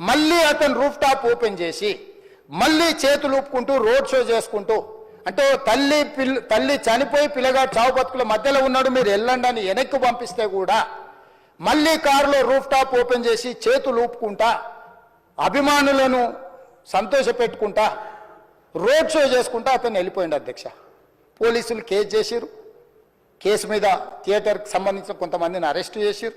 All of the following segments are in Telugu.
మళ్ళీ అతను రూఫ్ టాప్ ఓపెన్ చేసి మళ్ళీ చేతులు ఊపుకుంటూ రోడ్ షో చేసుకుంటూ అంటే తల్లి పిల్ల తల్లి చనిపోయి పిల్లగాడు చావు బతుకుల మధ్యలో ఉన్నాడు మీరు వెళ్ళండి అని వెనక్కి పంపిస్తే కూడా మళ్ళీ కారులో రూఫ్ టాప్ ఓపెన్ చేసి చేతులు ఊపుకుంటా అభిమానులను సంతోషపెట్టుకుంటా రోడ్ షో చేసుకుంటా అతను వెళ్ళిపోయింది అధ్యక్ష. పోలీసులు కేసు చేసిరు కేసు మీద థియేటర్కి సంబంధించిన కొంతమందిని అరెస్ట్ చేసిరు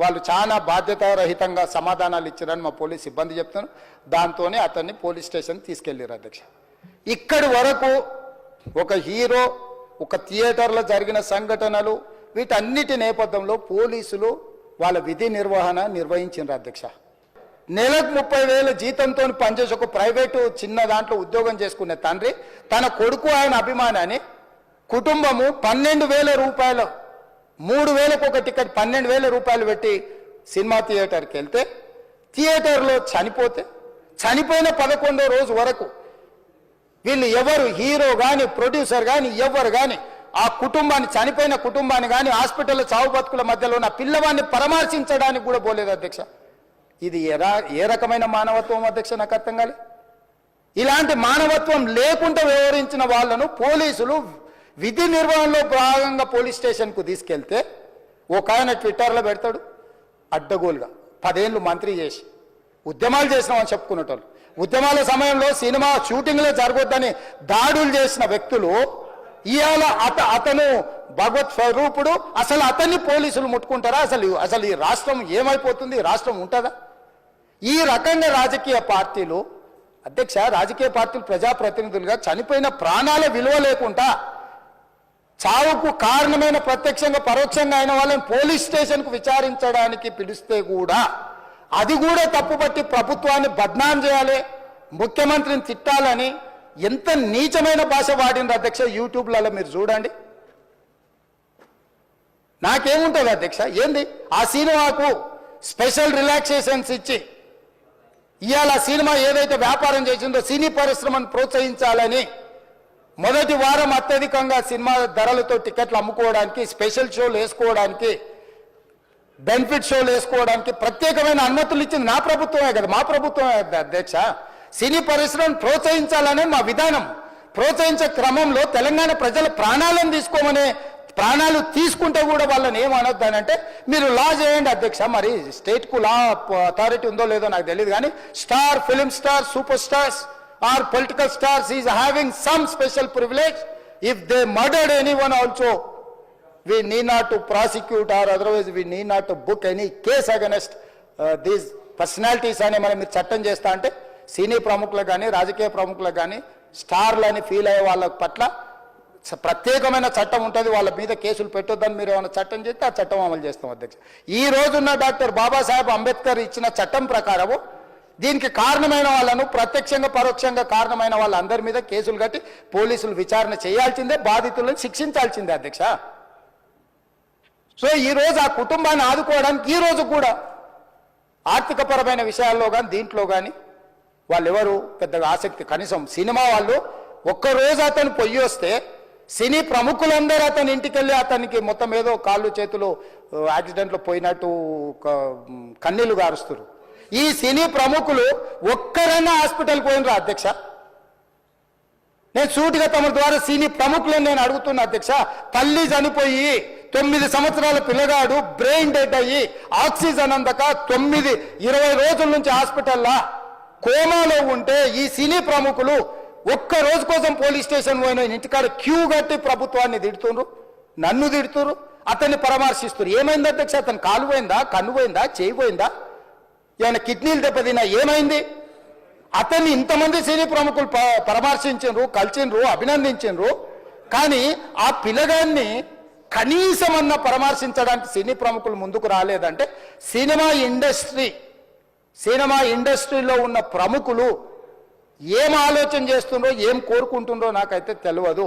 వాళ్ళు చాలా బాధ్యతారహితంగా సమాధానాలు ఇచ్చారని మా పోలీస్ సిబ్బంది చెప్తాను దాంతోనే అతన్ని పోలీస్ స్టేషన్ తీసుకెళ్ళారు అధ్యక్ష. ఇక్కడి వరకు ఒక హీరో ఒక థియేటర్లో జరిగిన సంఘటనలు వీటన్నిటి నేపథ్యంలో పోలీసులు వాళ్ళ విధి నిర్వహణ నిర్వహించారు అధ్యక్ష. నెలకు ముప్పై వేల జీతంతో పనిచేసి ఒక ప్రైవేటు చిన్న దాంట్లో ఉద్యోగం చేసుకునే తండ్రి తన కొడుకు ఆయన అభిమానాన్ని కుటుంబము పన్నెండు వేల రూపాయలు మూడు వేలకు ఒక టికెట్ పన్నెండు వేల రూపాయలు పెట్టి సినిమా థియేటర్కి వెళ్తే థియేటర్లో చనిపోతే చనిపోయిన పదకొండో రోజు వరకు వీళ్ళు ఎవరు హీరో కానీ ప్రొడ్యూసర్ కానీ ఎవరు కానీ ఆ కుటుంబాన్ని చనిపోయిన కుటుంబాన్ని కానీ హాస్పిటల్లో చావు బతుకుల మధ్యలో ఉన్న పిల్లవాడిని పరామర్శించడానికి కూడా పోలేదు అధ్యక్ష. ఇది ఎలా ఏ రకమైన మానవత్వం అధ్యక్ష నాకు అర్థం కాలే? ఇలాంటి మానవత్వం లేకుండా వ్యవహరించిన వాళ్ళను పోలీసులు విధి నిర్వహణలో భాగంగా పోలీస్ స్టేషన్కు తీసుకెళ్తే ఒక ఆయన ట్విట్టర్లో పెడతాడు అడ్డగోలుగా. పదేళ్ళు మంత్రి చేసి ఉద్యమాలు చేసినామని చెప్పుకునేటోళ్ళు. ఉద్యమాల సమయంలో సినిమా షూటింగ్లో జరగొద్దని దాడులు చేసిన వ్యక్తులు ఇవాళ అత అతను భగవత్ స్వరూపుడు అసలు అతన్ని పోలీసులు ముట్టుకుంటారా? అసలు అసలు ఈ రాష్ట్రం ఏమైపోతుంది? రాష్ట్రం ఉంటుందా? ఈ రకంగా రాజకీయ పార్టీలు అధ్యక్ష రాజకీయ పార్టీలు ప్రజాప్రతినిధులుగా చనిపోయిన ప్రాణాల విలువ లేకుండా చావుకు కారణమైన ప్రత్యక్షంగా పరోక్షంగా అయిన వాళ్ళని పోలీస్ స్టేషన్కు విచారించడానికి పిలిస్తే కూడా అది కూడా తప్పుపట్టి ప్రభుత్వాన్ని బద్నాం చేయాలి ముఖ్యమంత్రిని తిట్టాలని ఎంత నీచమైన భాష వాడింది అధ్యక్ష యూట్యూబ్లలో మీరు చూడండి. నాకేముంటుంది అధ్యక్ష? ఏంది? ఆ సినిమాకు స్పెషల్ రిలాక్సేషన్స్ ఇచ్చి ఇవాళ ఆ సినిమా ఏదైతే వ్యాపారం చేసిందో సినీ పరిశ్రమను ప్రోత్సహించాలని మొదటి వారం అత్యధికంగా సినిమా ధరలతో టికెట్లు అమ్ముకోవడానికి స్పెషల్ షోలు వేసుకోవడానికి బెనిఫిట్ షోలు వేసుకోవడానికి ప్రత్యేకమైన అనుమతులు ఇచ్చింది నా ప్రభుత్వమే కదా. మా ప్రభుత్వమే కదా అధ్యక్ష. సినీ పరిశ్రమను ప్రోత్సహించాలనే మా విధానం. ప్రోత్సహించే క్రమంలో తెలంగాణ ప్రజల ప్రాణాలను తీసుకోమనే ప్రాణాలు తీసుకుంటే కూడా వాళ్ళని ఏమనొద్దానంటే మీరు లా చేయండి అధ్యక్ష. మరి స్టేట్కు లా అథారిటీ ఉందో లేదో నాకు తెలియదు కానీ star film star super stars or political stars is having some special privilege if they murdered any one also we need not to prosecute or otherwise we need not to book any case against uh, these personalities అని మనం మీరు చట్టం చేస్తా అంటే సినీ ప్రముఖులకు కానీ రాజకీయ ప్రముఖులకు కానీ స్టార్లు అని ఫీల్ అయ్యే వాళ్ళ పట్ల ప్రత్యేకమైన చట్టం ఉంటుంది. వాళ్ళ మీద కేసులు పెట్టొద్దని మీరు ఏమైనా చట్టం చేస్తే ఆ చట్టం అమలు చేస్తాం అధ్యక్ష. ఈ రోజున్న డాక్టర్ బాబాసాహెబ్ అంబేద్కర్ ఇచ్చిన చట్టం ప్రకారము దీనికి కారణమైన వాళ్ళను ప్రత్యక్షంగా పరోక్షంగా కారణమైన వాళ్ళందరి మీద కేసులు కట్టి పోలీసులు విచారణ చేయాల్సిందే బాధితులను శిక్షించాల్సిందే అధ్యక్ష. సో ఈ రోజు ఆ కుటుంబాన్ని ఆదుకోవడానికి ఈ రోజు కూడా ఆర్థికపరమైన విషయాల్లో కానీ దీంట్లో కానీ వాళ్ళెవరు పెద్దగా ఆసక్తి కనీసం సినిమా వాళ్ళు ఒక్కరోజు అతను పొయ్యి వస్తే సినీ ప్రముఖులందరూ అతని ఇంటికి వెళ్ళి అతనికి మొత్తం ఏదో కాళ్ళు చేతులు యాక్సిడెంట్లో పోయినట్టు కన్నీళ్ళు గారుస్తారు ఈ సినీ ప్రముఖులు ఒక్కరైనా హాస్పిటల్ పోయినరా అధ్యక్ష? నేను సూటిగా తమ ద్వారా సినీ ప్రముఖులను నేను అడుగుతున్నా అధ్యక్ష. తల్లి చనిపోయి తొమ్మిది సంవత్సరాల పిల్లగాడు బ్రెయిన్ డెడ్ అయ్యి ఆక్సిజన్ అందక తొమ్మిది ఇరవై రోజుల నుంచి హాస్పిటల్లా కోమాలో ఉంటే ఈ సినీ ప్రముఖులు ఒక్క రోజు కోసం పోలీస్ స్టేషన్ పోయిన ఇంటికాడ క్యూ కట్టి ప్రభుత్వాన్ని తిడుతుండ్రు నన్ను తిడుతురు అతన్ని పరామర్శిస్తున్నారు ఏమైంది అధ్యక్ష? అతను కాలు పోయిందా కన్ను పోయిందా చేయి పోయిందా? ఏమైనా కిడ్నీలు దెబ్బతిన్నా ఏమైంది? అతన్ని ఇంతమంది సినీ ప్రముఖులు ప- పరామర్శించిండ్రు కలిసిండ్రు అభినందించిండ్రు కానీ ఆ పిల్లగాన్ని అన్న పరామర్శించడానికి సినీ ప్రముఖులు ముందుకు రాలేదంటే సినిమా ఇండస్ట్రీ సినిమా ఇండస్ట్రీలో ఉన్న ప్రముఖులు ఏం ఆలోచన చేస్తుండ్రో ఏం కోరుకుంటుండ్రో నాకైతే తెలియదు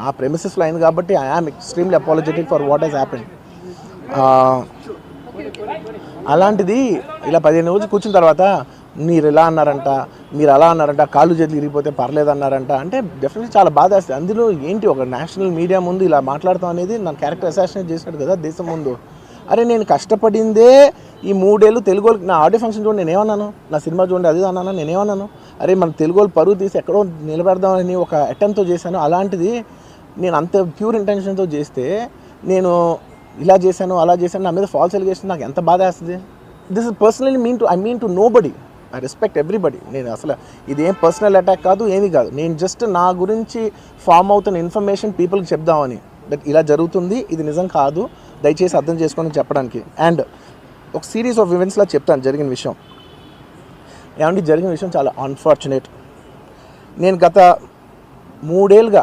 నా ప్రెమిసెస్లో అయింది కాబట్టి I am extremely apologetic for what he's happen అలాంటిది ఇలా పదిహేను రోజులు కూర్చున్న తర్వాత మీరు ఇలా అన్నారంట? మీరు అలా అన్నారంట? కాళ్ళు చేతులు ఇరిగిపోతే పర్లేదు అన్నారంట? అంటే డెఫినెట్లీ చాలా బాధ వేస్తుంది. అందులో ఏంటి ఒక నేషనల్ మీడియా ముందు ఇలా మాట్లాడతాం అనేది నా క్యారెక్టర్ అసాసినేట్ చేశాడు కదా దేశం ముందు. అరే నేను కష్టపడిందే ఈ మూడేళ్ళు తెలుగు నా ఆడియో ఫంక్షన్ చూడండి నేనేమన్నాను నా సినిమా చూడండి అది అన్నాను నేనేమన్నాను అరే మన తెలుగు పరువు తీసి ఎక్కడో నిలబెడదామని ఒక అటెంప్ట్తో చేశాను. అలాంటిది నేను అంత ప్యూర్ ఇంటెన్షన్తో చేస్తే నేను ఇలా చేశాను అలా చేశాను నా మీద ఫాల్స్ ఎలిగేషన్ నాకు ఎంత బాధ వేస్తుంది? This is personally mean to I mean to nobody I respect everybody నేను అసలు ఇది ఏం పర్సనల్ అటాక్ కాదు ఏమీ కాదు. నేను జస్ట్ నా గురించి ఫామ్ అవుతున్న ఇన్ఫర్మేషన్ పీపుల్కి చెప్దామని. బట్ ఇలా జరుగుతుంది ఇది నిజం కాదు. దయచేసి అర్థం చేసుకొని చెప్పడానికి. అండ్ ఒక సిరీస్ ఆఫ్ ఈవెంట్స్లా చెప్తాను జరిగిన విషయం. ఏమంటే జరిగిన విషయం చాలా అన్ఫార్చునేట్ నేను గత మూడేళ్ళుగా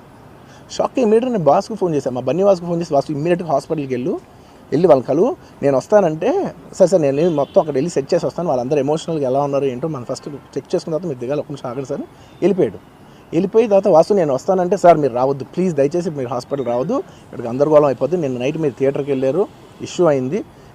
షాక్ ఇమీడియట్ నేను బాస్కు ఫోన్ చేశాను మా బన్నీ వాసుకు ఫోన్ చేసి వాసు ఇమీడియట్గా హాస్పిటల్కి వెళ్ళు. వెళ్ళి వాళ్ళు కలు. నేను వస్తానంటే సరే సార్ నేను మొత్తం అక్కడ వెళ్ళి సెట్ చేసి వస్తాను. వాళ్ళందరూ ఎమోషనల్గా ఎలా ఉన్నారు ఏంటో మనం ఫస్ట్ చెక్ చేసుకున్న తర్వాత మీరు దిగాలి. ఒక నిమిషం ఆగండి సార్. వెళ్ళిపోయాడు. వెళ్ళిపోయి తర్వాత వాసు నేను వస్తానంటే సార్ మీరు రావద్దు. ప్లీజ్ దయచేసి మీరు హాస్పిటల్ రావద్దు. ఇక్కడికి గందరగోళం అయిపోద్ది. నేను నైట్ మీరు థియేటర్కి వెళ్ళారు. ఇష్యూ అయింది.